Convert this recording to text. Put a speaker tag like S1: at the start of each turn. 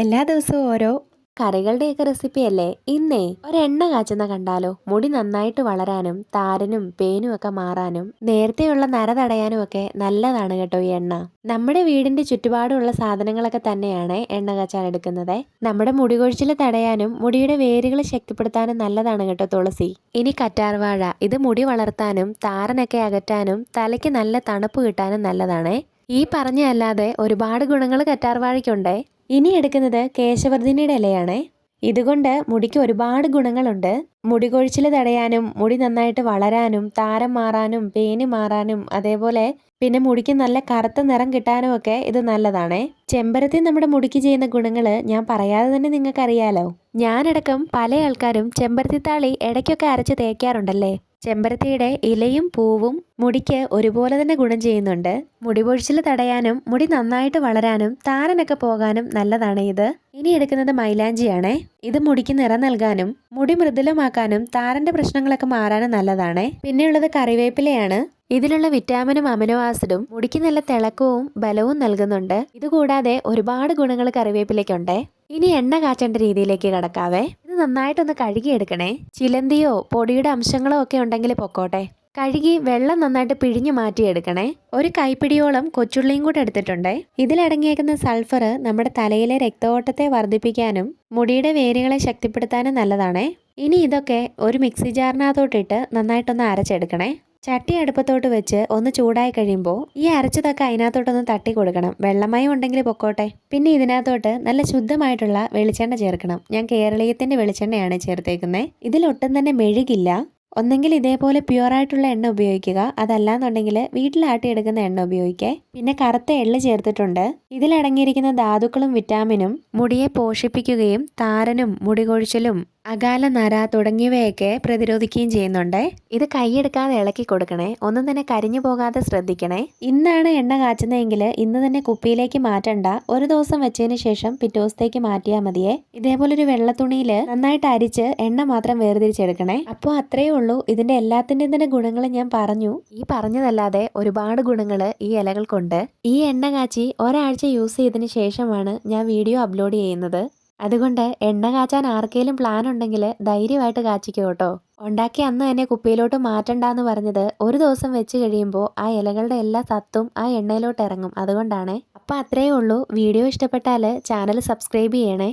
S1: എല്ലാ ദിവസവും ഓരോ കറികളുടെയൊക്കെ റെസിപ്പി അല്ലേ? ഇന്നേ ഒരെണ്ണ കാച്ചുന്ന കണ്ടാലോ? മുടി നന്നായിട്ട് വളരാനും താരനും പേനും ഒക്കെ മാറാനും നേരത്തെയുള്ള നര തടയാനും ഒക്കെ നല്ലതാണ് കേട്ടോ ഈ എണ്ണ. നമ്മുടെ വീടിന്റെ ചുറ്റുപാടുമുള്ള സാധനങ്ങളൊക്കെ തന്നെയാണ് എണ്ണ കാച്ചാൻ എടുക്കുന്നത്. നമ്മുടെ മുടി കൊഴിച്ചിൽ തടയാനും മുടിയുടെ വേരുകൾ ശക്തിപ്പെടുത്താനും നല്ലതാണ് കേട്ടോ തുളസി. ഇനി കറ്റാർവാഴ. ഇത് മുടി വളർത്താനും താരനൊക്കെ അകറ്റാനും തലയ്ക്ക് നല്ല തണുപ്പ് കിട്ടാനും നല്ലതാണ്. ഈ പറഞ്ഞല്ലാതെ ഒരുപാട് ഗുണങ്ങൾ കറ്റാർവാഴയ്ക്കുണ്ടേ. ഇനി എടുക്കുന്നത് കേശവർദ്ധിനിയുടെ ഇലയാണ്. ഇതുകൊണ്ട് മുടിക്ക് ഒരുപാട് ഗുണങ്ങളുണ്ട്. മുടി കൊഴിച്ചിൽ തടയാനും മുടി നന്നായിട്ട് വളരാനും താരം മാറാനും പേന് മാറാനും അതേപോലെ പിന്നെ മുടിക്ക് നല്ല കറുത്ത നിറം കിട്ടാനും ഒക്കെ ഇത് നല്ലതാണേ. ചെമ്പരത്തി നമ്മുടെ മുടിക്ക് ചെയ്യുന്ന ഗുണങ്ങൾ ഞാൻ പറയാതെ തന്നെ നിങ്ങൾക്കറിയാലോ. ഞാനടക്കം പല ആൾക്കാരും ചെമ്പരത്തി താളി ഇടയ്ക്കൊക്കെ അരച്ച് തേക്കാറുണ്ടല്ലേ? ചെമ്പരത്തിയുടെ ഇലയും പൂവും മുടിക്ക് ഒരുപോലെ തന്നെ ഗുണം ചെയ്യുന്നുണ്ട്. മുടി പൊഴിച്ചിൽ തടയാനും മുടി നന്നായിട്ട് വളരാനും താരനൊക്കെ പോകാനും നല്ലതാണ് ഇത്. ഇനി എടുക്കുന്നത് മൈലാഞ്ചിയാണേ. ഇത് മുടിക്ക് നിറം നൽകാനും മുടി മൃദുലമാക്കാനും താരന്റെ പ്രശ്നങ്ങളൊക്കെ മാറാനും നല്ലതാണ്. പിന്നെയുള്ളത് കറിവേപ്പിലയാണ്. ഇതിലുള്ള വിറ്റാമിനും അമിനോ ആസിഡും മുടിക്ക് നല്ല തിളക്കവും ബലവും നൽകുന്നുണ്ട്. ഇതുകൂടാതെ ഒരുപാട് ഗുണങ്ങൾ കറിവേപ്പിലയ്ക്കുണ്ട്. ഇനി എണ്ണ കാച്ചേണ്ട രീതിയിലേക്ക് കടക്കാവേ. നന്നായിട്ടൊന്ന് കഴുകിയെടുക്കണേ. ചിലന്തിയോ പൊടിയുടെ അംശങ്ങളോ ഒക്കെ ഉണ്ടെങ്കിൽ പൊക്കോട്ടെ. കഴുകി വെള്ളം നന്നായിട്ട് പിഴിഞ്ഞു മാറ്റിയെടുക്കണേ. ഒരു കൈപ്പിടിയോളം കൊച്ചുള്ളിയും കൂടെ എടുത്തിട്ടുണ്ട്. ഇതിലടങ്ങിയേക്കുന്ന സൾഫർ നമ്മുടെ തലയിലെ രക്തഓട്ടത്തെ വർദ്ധിപ്പിക്കാനും മുടിയുടെ വേരുകളെ ശക്തിപ്പെടുത്താനും നല്ലതാണേ. ഇനി ഇതൊക്കെ ഒരു മിക്സി ജാറിനകത്തോട്ടിട്ട് നന്നായിട്ടൊന്ന് അരച്ചെടുക്കണേ. ചട്ടി അടുപ്പത്തോട്ട് വെച്ച് ഒന്ന് ചൂടായി കഴിയുമ്പോൾ ഈ അരച്ചതൊക്കെ അതിനകത്തോട്ടൊന്ന് തട്ടി കൊടുക്കണം. വെള്ളമയം ഉണ്ടെങ്കിൽ പൊക്കോട്ടെ. പിന്നെ ഇതിനകത്തോട്ട് നല്ല ശുദ്ധമായിട്ടുള്ള വെളിച്ചെണ്ണ ചേർക്കണം. ഞാൻ കേരളീയത്തിന്റെ വെളിച്ചെണ്ണയാണ് ചേർത്തേക്കുന്നത് ഇതിലൊട്ടും തന്നെ മെഴുകില്ല. ഒന്നെങ്കിൽ ഇതേപോലെ പ്യുവറായിട്ടുള്ള എണ്ണ ഉപയോഗിക്കുക. അതല്ലാന്നുണ്ടെങ്കിൽ വീട്ടിലാട്ടിയെടുക്കുന്ന എണ്ണ ഉപയോഗിക്കുക പിന്നെ കറുത്ത എള്ള് ചേർത്തിട്ടുണ്ട്. ഇതിലടങ്ങിയിരിക്കുന്ന ധാതുക്കളും വിറ്റാമിനും മുടിയെ പോഷിപ്പിക്കുകയും താരനും മുടി കൊഴിച്ചിലും അകാല നര തുടങ്ങിയവയൊക്കെ പ്രതിരോധിക്കുകയും ചെയ്യുന്നുണ്ട്. ഇത് കൈയെടുക്കാതെ ഇളക്കി കൊടുക്കണേ ഒന്നും തന്നെ കരിഞ്ഞു പോകാതെ ശ്രദ്ധിക്കണേ. ഇന്നാണ് എണ്ണ കാച്ചുന്നതെങ്കിൽ ഇന്ന് തന്നെ കുപ്പിയിലേക്ക് മാറ്റണ്ട. ഒരു ദിവസം വെച്ചതിന് ശേഷം പിറ്റേ ദിവസത്തേക്ക് മാറ്റിയാൽ മതിയേ. ഇതേപോലെ ഒരു വെള്ള തുണിയിൽ നന്നായിട്ട് അരിച്ച് എണ്ണ മാത്രം വേർതിരിച്ചെടുക്കണേ. അപ്പോൾ അത്രയേ ഉള്ളൂ. ഇതിന്റെ എല്ലാത്തിന്റെയും തന്നെ ഗുണങ്ങൾ ഞാൻ പറഞ്ഞു. ഈ പറഞ്ഞതല്ലാതെ ഒരുപാട് ഗുണങ്ങൾ ഈ ഇലകൾക്കുണ്ട്. ഈ എണ്ണ കാച്ചി ഒരാഴ്ച യൂസ് ചെയ്തതിന് ശേഷമാണ് ഞാൻ വീഡിയോ അപ്ലോഡ് ചെയ്യുന്നത്. അതുകൊണ്ട് എണ്ണ കാച്ചാൻ ആർക്കെങ്കിലും പ്ലാൻ ഉണ്ടെങ്കിൽ ധൈര്യമായിട്ട് കാച്ചിക്കോ കേട്ടോ. ഉണ്ടാക്കി അന്ന് തന്നെ കുപ്പിയിലോട്ട് മാറ്റണ്ടെന്ന് പറഞ്ഞത് ഒരു ദിവസം വെച്ച് കഴിയുമ്പോൾ ആ ഇലകളുടെ എല്ലാ സത്തും ആ എണ്ണയിലോട്ട് ഇറങ്ങും. അതുകൊണ്ടാണ്. അപ്പം അത്രയേ ഉള്ളൂ. വീഡിയോ ഇഷ്ടപ്പെട്ടാൽ ചാനൽ സബ്സ്ക്രൈബ് ചെയ്യണേ.